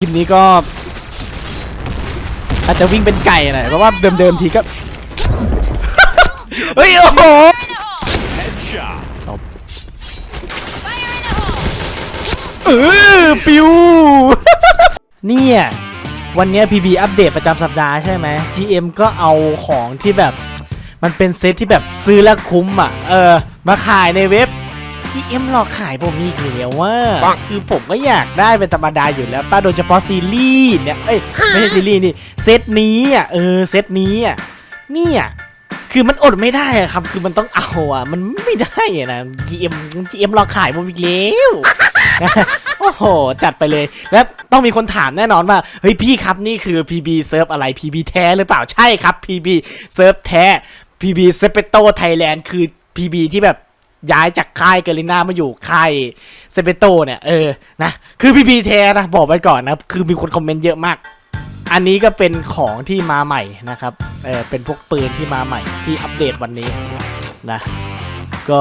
คลิปนี้ก็ อาจจะวิ่งเป็นไก่หน่อยเพราะว่าเดิมๆทีก็ เฮ้ย โอ้โห Headshot. เออปิว เนี่ย วันเนี้ย PB อัปเดตประจำสัปดาห์ใช่ไหม GM ก็เอาของที่แบบ มันเป็นเซตที่แบบซื้อแล้วคุ้มอะ เออ มาขายในเว็บ GM หลอกขายผมอีกแล้วว่าปังคือผมก็อยากได้เป็นธรรมดาอยู่แล้วป้าโดยเฉพาะซีรีส์เนี่ยเอ้ยไม่ใช่ซีรีส์นี่เซตนี้อะเออเซตนี้อะเนี่ยคือมันอดไม่ได้อะครับ คือมันต้องเอาอะ มันไม่ได้อะนะ GM GM หลอกขายผมอีกแล้วโอ้โห จัดไปเลย แล้วต้องมีคนถามแน่นอนว่า เฮ้ยพี่ครับนี่คือ PB เซิร์ฟอะไร PB แท้หรือเปล่า ใช่ครับ PB เซิร์ฟแท้ PB s e p e t o Thailand คือ PB ที่แบบ ย้ายจากค่ายเกลิน่ามาอยู่ค่ายเซเปโตเนี่ยเออนะคือ PB แทนะบอกไว้ก่อนนะคือมีคนคอมเมนต์เยอะมาก อันนี้ก็เป็นของที่มาใหม่นะครับเออเป็นพวกปืนที่มาใหม่ที่อัปเดตวันนี้นะก็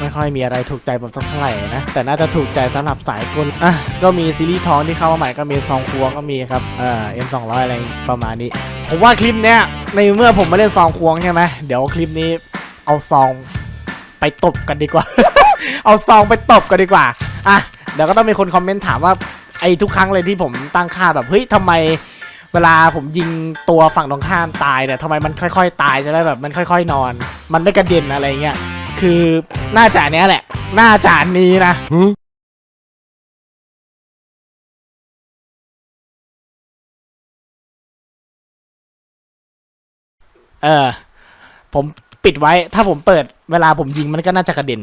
ไม่ค่อยมีอะไรถูกใจผมสักเท่าไหร่นะ แต่น่าจะถูกใจสำหรับสายกลอะก็มีซีรีส์ทองที่เข้ามาใหม่ก็มีซองครัวก็มีครับเอ่อ M 2 0 0อยอะไรประมาณนี้ ผมว่าคลิปเนี้ยในเมื่อผมไม่เล่นซองควงใช่ไหมเดี๋ยวคลิปนี้เอาซอง ไปตบกันดีกว่า เอาซองไปตบกันดีกว่า อะ เดี๋ยวก็ต้องมีคนคอมเมนต์ถามว่าไอ้ทุกครั้งเลยที่ผมตั้งค่าแบบเฮ้ยทำไมเวลาผมยิงตัวฝั่งตรงข้ามตายเนี่ยทำไมมันค่อย ๆ ตายใช่ไหมแบบมันค่อย ๆ นอน มันไม่กระเด็นอะไรเงี้ย คือน่าจะอันเนี้ยแหละน่าจะอันนี้นะเออผม ปิดไว้ ถ้าผมเปิดเวลาผมยิงมันก็น่าจะกระเด็น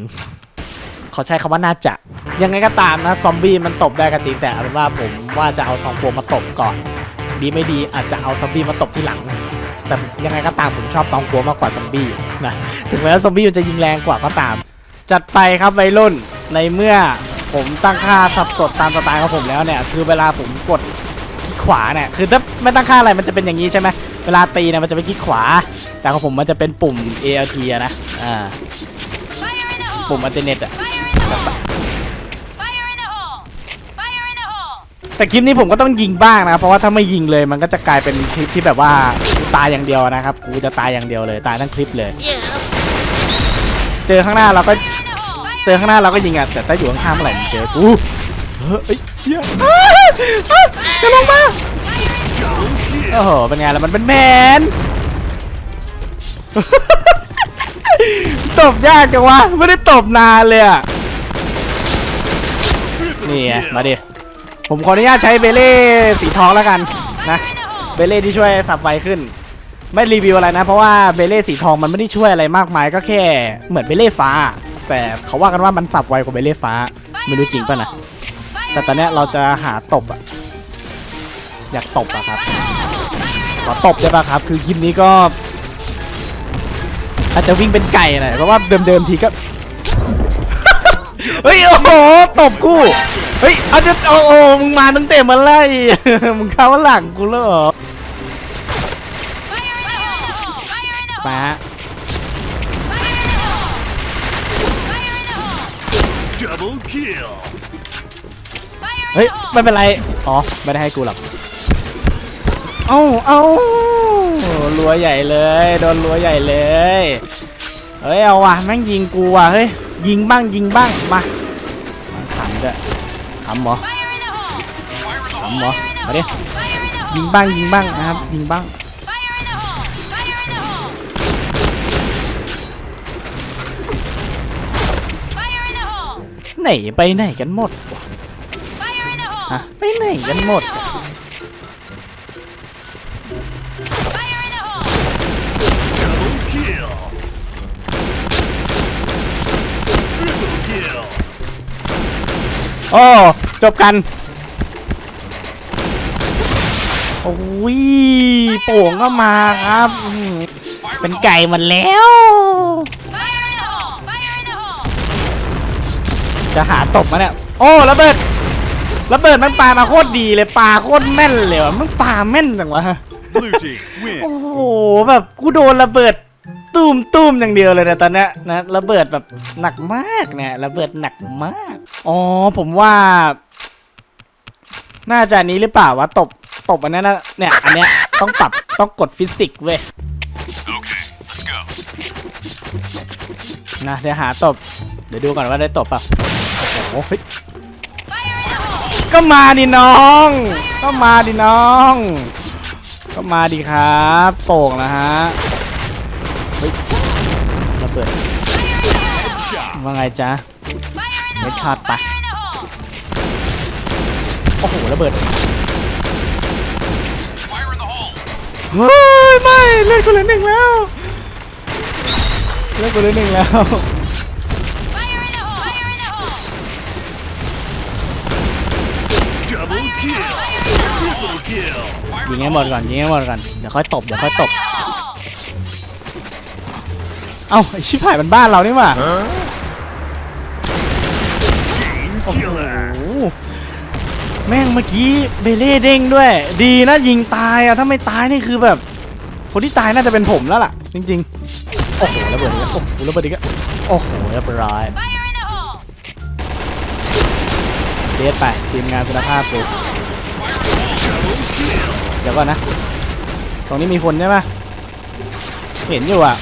ขอใช้คำว่าน่าจะ ยังไงก็ตามนะซอมบี้มันตบได้ก็จริงแต่เอาเป็นว่าผมว่าจะเอาสองตัวมาตบก่อน ดีไม่ดีอาจจะเอาซอมบี้มาตบที่หลัง แต่ยังไงก็ตามผมชอบซองกัวมากกว่าซอมบี้นะ ถึงแม้ว่าซอมบี้มันจะยิงแรงกว่าก็ตาม จัดไปครับวัยรุ่น ในเมื่อผมตั้งค่าสับสดตามสไตล์ของผมแล้วเนี่ย คือเวลาผมกดขวาเนี่ย คือถ้าไม่ตั้งค่าอะไรมันจะเป็นอย่างนี้ใช่ไหม เวลาตีนี่ยมันจะไปคลิกขวา แต่ของผมมันจะเป็นปุ่ม ALT อะนะ อ่า ปุ่มอัลเทอร์เนตอะแต่คลิปนี้ผมก็ต้องยิงบ้างนะครับเพราะว่าถ้าไม่ยิงเลยมันก็จะกลายเป็นคลิปที่แบบว่ากูตายอย่างเดียวนะครับ กูจะตายอย่างเดียวเลย ตายทั้งคลิปเลย เจอข้างหน้าเราก็เจอข้างหน้าเราก็ยิงอะ แต่ถ้าอยู่ข้างๆเมื่อไหร่มึงเจอกูเฮ้ยเอ้ยเชี่ยอ้าจะลงมา โอ้โหเป็นไงล่ะมันเป็นแมนตบยากจังวะไม่ได้ตบนานเลยอะนี่ไงมาดิผมขออนุญาตใช้เบเล่สีทองแล้วกันนะเบเล่ที่ช่วยสับไวขึ้น ไม่รีวิวอะไรนะ เพราะว่าเบเล่สีทองมันไม่ได้ช่วยอะไรมากมายก็แค่เหมือนเบเล่ฟ้า แต่เขาว่ากันว่ามันสับไวกว่าเบเล่ฟ้าไม่รู้จริงป่ะนะแต่ตอนเนี้ยเราจะหาตบอะอยากตบอะครับ ขอตบได้ป่ะครับ คือคลิปนี้ก็ อาจจะวิ่งเป็นไก่หน่อยเพราะว่าเดิมๆทีก็ เฮ้ย โอ้โห ตบกู เฮ้ย เอาจะโอ้โหมึงมาตั้งแต่เมื่อไหรมึงเข้าหลังกูแล้วเหรอ Fire in the hole! Fire in the hole! มาฮะ Fire in the hole! Fire in the hole! Double kill. Fire in เฮ้ย the hole! ไม่เป็นไร อ๋อ ไม่ได้ให้กูหรอก เอ้าเอ้ารัวใหญ่เลย โดนรัวใหญ่เลย เฮ้ย เอาว่ะ แม่งยิงกูว่ะ เฮ้ย ยิงบ้างยิงบ้าง มามาขำด้วยขำเหรอขำเหรอมาดิยิงบ้างยิงบ้างนะครับ ยิงบ้างไหนไปไหนกันหมดวะไปไหนกันหมด โอ้จบกันโอ้ยโป่งก็มาครับอื้อหือเป็นไก่หมดแล้ว Fire in the hole! Fire in the hole! จะหาตบมาเนี่ย โอ้ระเบิดระเบิดมันปามาโคตรดีเลยปาโคตรแม่นเลยว่ะมันปาแม่นจังวะ Blue team โอ้ win. โหแบบกูโดนระเบิด ตูมตูมอย่างเดียวเลยนะตอนนี้นะระเบิดแบบหนักมากเนี่ยระเบิดหนักมาก อ๋อผมว่า น่าจะนี้หรือเปล่าวะตบตบอันนั้นนะเนี่ย อันเนี้ยต้องปรับต้องกดฟิสิกส์เว้ย Okay, นะเดี๋ยวหาตบ เดี๋ยวดูก่อนว่าได้ตบป่ะโอ้โหเฮ้ยก็มาดิน้อง ก็มาดิน้อง ก็มาดิครับโป่งนะฮะ ฮ้ยระเบิด Shot. ว่าไงจ๊ะ Fire in the Let's hole! shot back. Fire in the hole! โอ้โหระเบิด Fire in the hole. เฮ้ยไม่เลือดกูเหลือหนึ่งแล้วเลือดกูเหลือหนึ่งแล้ว Fire in the hole! Fire in the hole! Double kill. Triple kill. ยิงให้หมดก่อนยิงให้หมดก่อนเดี๋ยวค่อยตบเดี๋ยวค่อยตบ เอ้าไอ้ชิบหายมันบ้านเรานี่หว่า Chain โอ้โห killer. แม่งเมื่อกี้เบเล่เด้งด้วย ดีนะยิงตายอะถ้าไม่ตายนี่คือแบบ คนที่ตายน่าจะเป็นผมแล้วล่ะ จริง ๆ โอ้โหระเบิดอีกแล้วโอ้โหระเบิดอีกแล้วโอ้โหเรียบร้อย Fire in the hole! เดสไปทีมงานคุณภาพกู Double kill. เดี๋ยวก่อนนะ ตรงนี้มีคนใช่ปะเห็นอยู่อะ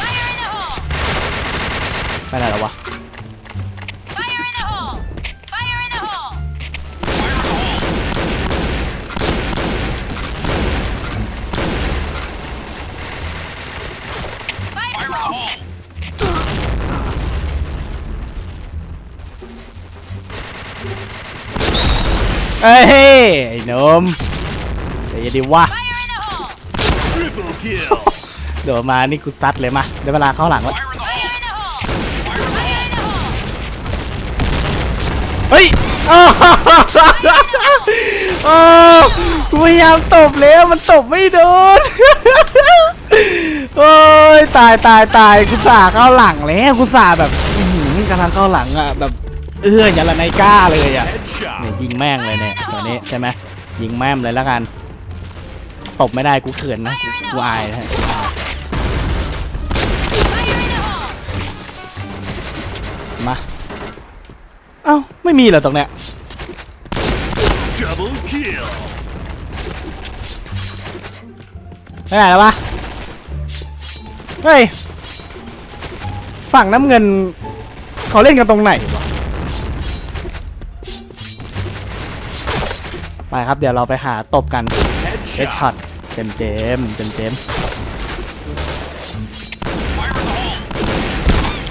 ไปไหนแล้ววะ Fire in the hole! Fire in the hole! Fire in the hole! เอ้ยไอ้หนมเดี๋ยวดีวะ Fire in the hole! Triple kill. เดี๋ยวมานี่กูซัดเลยมาได้เวลาเข้าหลังแล้ว Fire เฮ้ยอ้าวอ้กูพยายามตบแล้วมันตบไม่โดน โอ้ยตายตายตายกูสาเข้าหลังแล้วกูสาแบบอื้อหือกำลังเข้าหลังอะแบบเอื้ออย่าละในกล้าเลยอะเนี่ยยิงแม่งเลยเนี่ยตัวนี้ใช่ไหมยิงแม่มเลยแล้วกัน ตบไม่ได้กูเขินนะกูอายนะมา เอ้าไม่มีเหรอตรงเนี้ย Double kill. ไม่ไหนแล้ววะเฮ้ยฝั่งน้ำเงินเขาเล่นกันตรงไหนวะไปครับเดี๋ยวเราไปหาตบกันเอ็ก Headshot. ช็อตเต็มเต็มเต็มเต็ม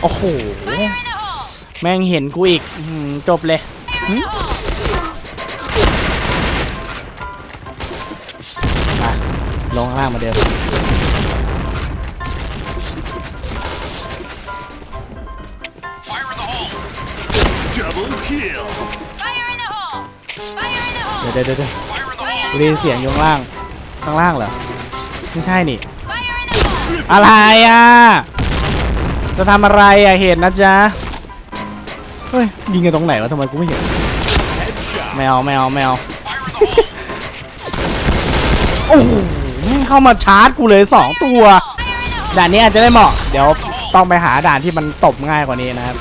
โอ้โห แม่งเห็นกูอีกอื้อหือจบเลย Fire in the hole! มาลงข้างล่างมาเดิม Double kill. Fire in the hole! Fire in the hole! เดี๋ยวเดี๋ยวเดี๋ยว Fire กู in ได้ the ยินเสียงอยู่ข้างล่าง ข้างล่างเหรอ ไม่ใช่นี่ Fire in the hole! อะไรอะ จะทำอะไรอะเห็นนะจ๊ะ เฮ้ยยิงกันตรงไหนวะทำไมกูไม่เห็นไม่เอาไม่เอาไม่เอาโอ้โหเข้ามาชาร์จกูเลยสองตัวด่านนี้อาจจะได้เหมาะ เดี๋ยวต้องไปหาด่านที่มันตบง่ายกว่านี้นะครับ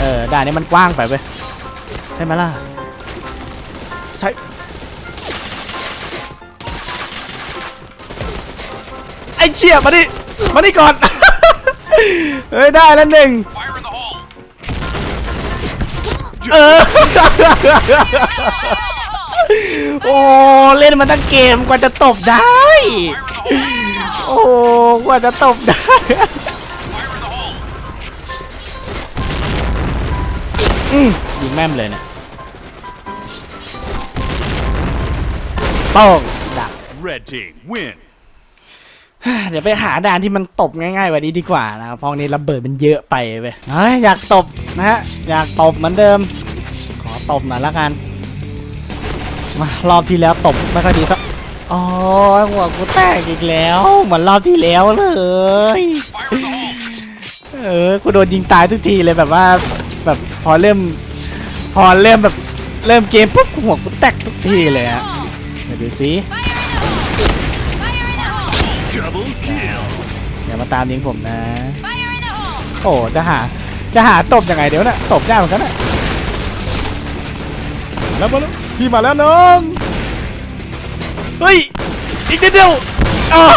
เออด่านนี้มันกว้างไปเว้ยใช่ไหมล่ะใช่ไอ้เชี่ยมาดิมาดิก่อนเฮ้ยได้แล้วหนึ่ง เออ โอ้เล่นมาตั้งเกมกว่าจะตบได้ โอ้กว่าจะตบได้ อืมยิงแม่มเลยเนี่ยโป้งดัก Red team win. เดี๋ยวไปหาด่านที่มันตบง่ายๆกว่านี้ดีกว่านะครับเพราะนี้ระเบิดมันเยอะไปเว้ยเฮ้ยอยากตบนะฮะ อยากตบเหมือนเดิม ขอตบหน่อยละกันมารอบที่แล้วตบไม่ค่อยดีสักอ๋อหัวกูแตกอีกแล้วเหมือนรอบที่แล้วเลย เออกูโดนยิงตายทุกทีเลยแบบว่า แบบพอเริ่ม พอเริ่มแบบเริ่มเกมปุ๊บหัวกูแตกทุกทีเลยอะเดี๋ยวดูสิ ตามยิงผมนะ Fire in the hole! โอ้จะหาจะหาตบยังไงเดี๋ยวนะตบยากเหมือนกันนะแล้วมาแล้วพี่มาแล้วน้องเฮ้ยอีกนิดเดียวอ้าว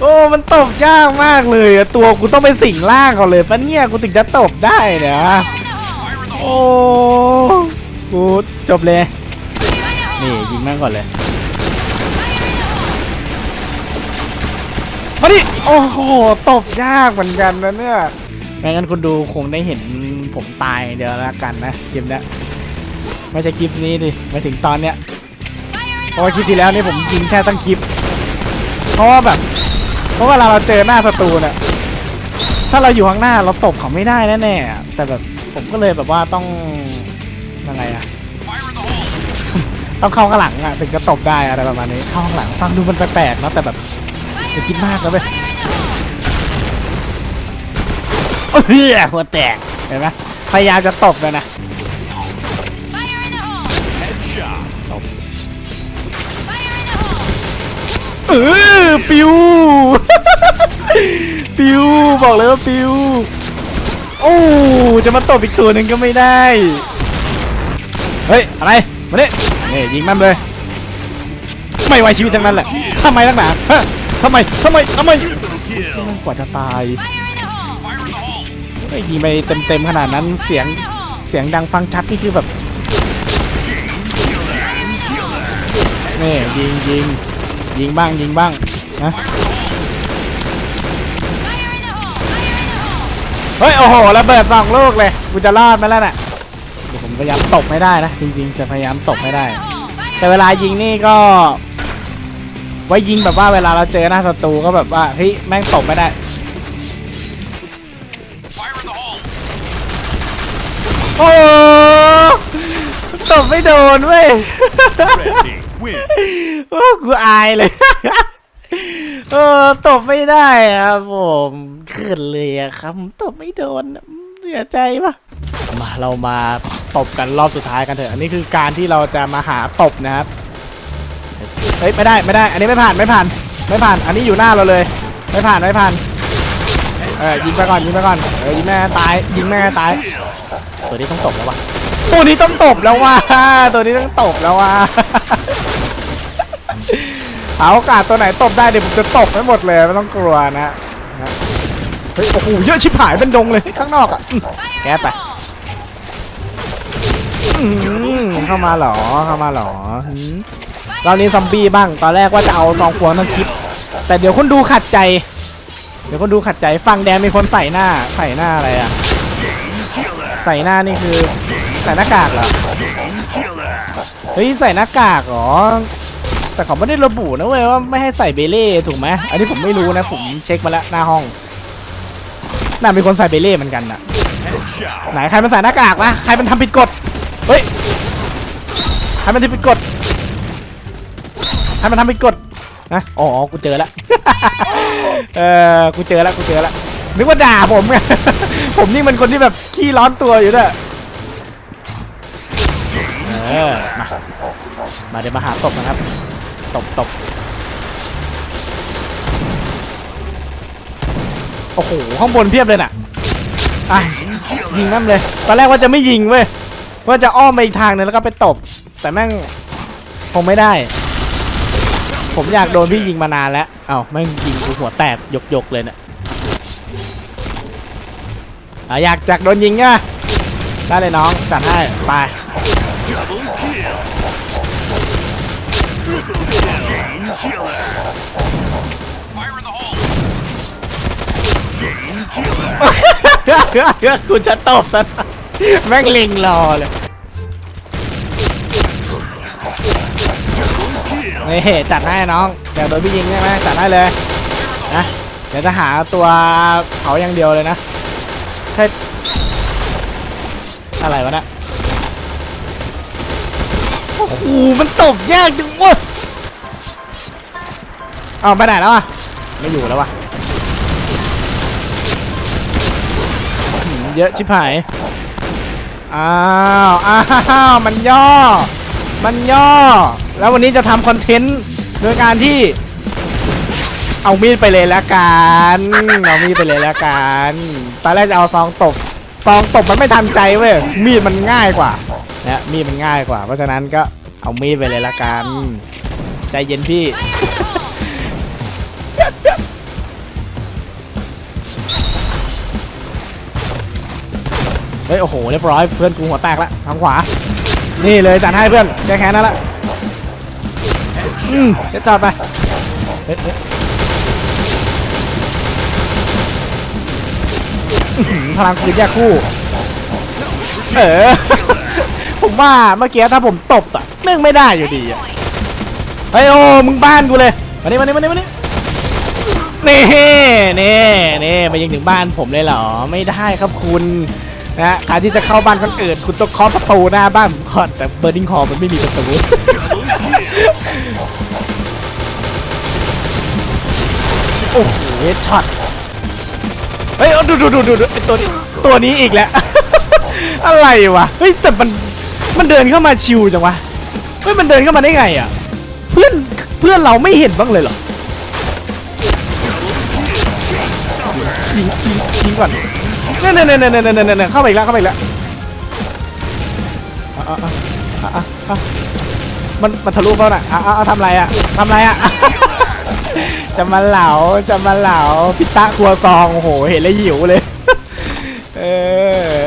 โอ้มันตบยากมากเลยอะตัวกูต้องไปสิงล่างก่อนเลยปะเนี่ยกูถึงจะตบได้เนี่ยโอ้กูจบเลยนี่ยิงแม่งก่อนเลย มาดิโอ้โหตบยากเหมือนกันนะเนี่ยไม่งั้นคุณดูคงได้เห็นผมตายเดี๋ยวละกันนะคลิปเนี้ยไม่ใช่คลิปนี้ดิไม่ถึงตอนเนี้ยเพราะว่าคลิปที่แล้วนี่ผมยิงแค่ตั้งคลิป เพราะว่าแบบ เพราะเวลาเราเจอหน้าศัตรูเนี่ยถ้าเราอยู่ข้างหน้าเราตบเขาไม่ได้แน่ๆอะแต่แบบผมก็เลยแบบว่าต้องยังไงอะต้องเข้าข้างหลังอะถึงจะตบได้อะไรประมาณนี้เข้าข้างหลังฟังดูมันแปลกๆเนอะแต่แบบ อย่าคิดมากนะเว้ยเฮ้ยหัวแตก เห็นไหมพยายามจะตบเลยนะตบเออปิว ปิว บอกเลยว่าปิว โอ้จะมาตบอีกตัวหนึ่งก็ไม่ได้ เฮ้ย อะไร มาดินี่ยิงมันเลย ไม่ไว้ชีวิตทั้งนั้นแหละทำไมนักหนาฮะ ทำไมทำไมทำไม Triple kill. กว่าจะตายไอ้ยิงไปเต็มๆขนาดนั้นเสียงเสียงดังฟังชัดนี่คือแบบนี่ยิงยิงยิงบ้างยิงบ้างนะเฮ้ยโอ้โหระเบิดสองลูกเลยกูจะรอดไหมล่ะน่ะเดี๋ยผมพยายามตบไม่ได้นะจริงๆจะพยายามตบไม่ได้ แต่เวลายิงนี่ก็ ไว้ยิงแบบว่าเวลาเราเจอหน้าศัตรูก็แบบว่าเฮ้ยแม่งตบไม่ได้โอ้ตบไม่โดนเว้ยโอ้กูอายเลยเออตบไม่ได้ครับผมขึ้นเลยครับตบไม่โดนเสียใจปะมาเรามาตบกันรอบสุดท้ายกันเถอะ อันนี้คือการที่เราจะมาหาตบนะครับ เฮ้ยไม่ได้ไม่ได้ อันนี้ไม่ผ่านไม่ผ่าน ไม่ผ่าน อันนี้อยู่หน้าเราเลย ไม่ผ่านไม่ผ่านเออยิงไปก่อนยิงไปก่อนเออยิงแม่ให้ตายยิงแม่ให้ตาย Kill. ตัวนี้ต้องตบแล้ววะตัวนี้ต้องตบแล้ววะตัวนี้ต้องตบแล้ววะหาโอกาสตัวไหนตบได้เดี๋ยวผมจะตบให้หมดเลยไม่ต้องกลัวนะนะเฮ้ยโอ้โหเยอะชิบหายเป็นดงเลยข้างนอกอะอืมแก๊สไปอืมเข้ามาเหรอเข้ามาเหรอหืม เรานี้ซอมบี้บ้าง ตอนแรกว่าจะเอาซองควงทั้งคลิป แต่เดี๋ยวคนดูขัดใจ เดี๋ยวคนดูขัดใจ ฟังแดงมีคนใส่หน้า ใส่หน้าอะไรอะใส่หน้านี่คือ ใส่หน้ากากเหรอ เฮ้ยใส่หน้ากากเหรอ แต่เขาไม่ได้ระบุนะเว้ยว่าไม่ให้ใส่เบเล่ถูกไหม อันนี้ผมไม่รู้นะ ผมเช็คมาแล้วหน้าห้อง น่ามีคนใส่เบเล่เหมือนกันนะไหนใครมันใส่หน้ากากวะใครมันทำผิดกฎ เฮ้ย ใครมันทำผิดกฎ ใครมันทำผิดกฎนะอ๋อกูเจอแล้วเออกูเจอแล้วกูเจอแล้วนึกว่าด่าผมไงผมนี่มันคนที่แบบขี้ร้อนตัวอยู่ด้วยเออมามาเดี๋ยวมาหาตบนะครับตบตบโอ้โหข้างบนเพียบเลยน่ะอะยิงนั่นเลยตอนแรกว่าจะไม่ยิงเว้ยว่าจะอ้อมไปอีกทางนึงแล้วก็ไปตบ แต่แม่งคงไม่ได้ ผมอยากโดนพี่ยิงมานานแล้ว เอ้าแม่งยิงกูหัวแตกยกยกๆเลยเนี่ยอะอยากอยากโดนยิงใช่ไหมได้เลยน้องจัดให้ไป Double kill. Triple kill. Chain killer. Chain killer. กูจะตบซะหน่อยแม่งเล็งรอเลย นี่จัดให้น้องอยากโดนพี่ยิงใช่ไหมจัดให้เลยนะเดี๋ยวจะหาตัวเขาอย่างเดียวเลยนะใช่อะไรวะเนะโอ้โหมันตบยากจังวะเอาไปไหนแล้วอะไม่อยู่แล้ววะเยอะชิบหายอ้าว อ้าว มันย่อ มันย่อ แล้ววันนี้จะทำคอนเทนต์โดยการที่ เอามีดไปเลยแล้วกันเอามีดไปเลยแล้วกันตอนแรกจะเอาซองตบซองตบมันไม่ทันใจเว้ยมีดมันง่ายกว่านะมีดมันง่ายกว่า เพราะฉะนั้นก็เอามีดไปเลยละกันใจเย็นพี่เฮ้ยโอ้โหเรียบร้อยเพื่อนกูหัวแตกละทางขวา นี่เลยจัดให้เพื่อนแก้แค้นนั่นละ อืมเดี๋ยวจอดไปเฮ้ยเฮ้ยพลังคืนแยกคู่ เออ ผมว่าเมื่อกี้ถ้าผมตบอะแม่งไม่ได้อยู่ดีอะเฮ้ยโอ้ มึงบ้านกูเลย มานี่มานี่มานี่มานี่นี่นี่นี่มายิงถึงบ้านผมเลยเหรอ ไม่ได้ครับคุณนะใครที่จะเข้าบ้านคนอื่นคุณต้องเคาะประตูหน้าบ้านผมก่อนแต่เบอร์ดิงคอมันไม่มีประตู โอ้โหเฮดช็อตเฮ้ยเอาดูดูดูดูดูไอ้ตัวนี้ตัวนี้อีกแล้ว อะไรวะเฮ้ยแต่มันมันเดินเข้ามาชิวจังวะเฮ้ยมันเดินเข้ามาได้ไงอะเพื่อนเพื่อนเราไม่เห็นบ้างเลยเหรอยิงยิงยิงก่อนเนี่ยเนี่ยเนี่ยเนี่ยเนี่ยเนี่ยเข้าไปอีกแล้วเข้าไปอีกแล้วอะอะอะอะอะมันมันทะลุเปล่าน่ะอะอะทำไรอะทำไรอะ จะมาเหลาจะมาเหลาพิตะครัวซองโอ้โหเห็นแล้วหิวเลยเออ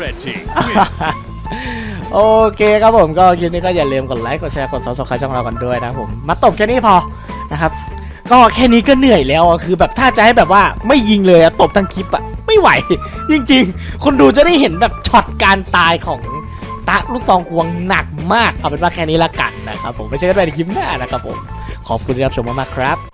Red team. โอเคครับผมก็คลิปนี้ก็อย่าลืมกดไลค์กดแชร์กด subscribe ช่องเรากันด้วยนะครับผมมาตบแค่นี้พอนะครับก็แค่นี้ก็เหนื่อยแล้วอะคือแบบถ้าจะให้แบบว่าไม่ยิงเลยอะตบทั้งคลิปอะไม่ไหว จริง ๆ คนดูจะได้เห็นแบบช็อตการตายของ ตะลูกซองควงหนักมาก เอาเป็นว่าแค่นี้ละกันนะครับผมไปเจอกันใหม่ในคลิปหน้านะครับผม ขอบคุณที่รับชมมากๆครับ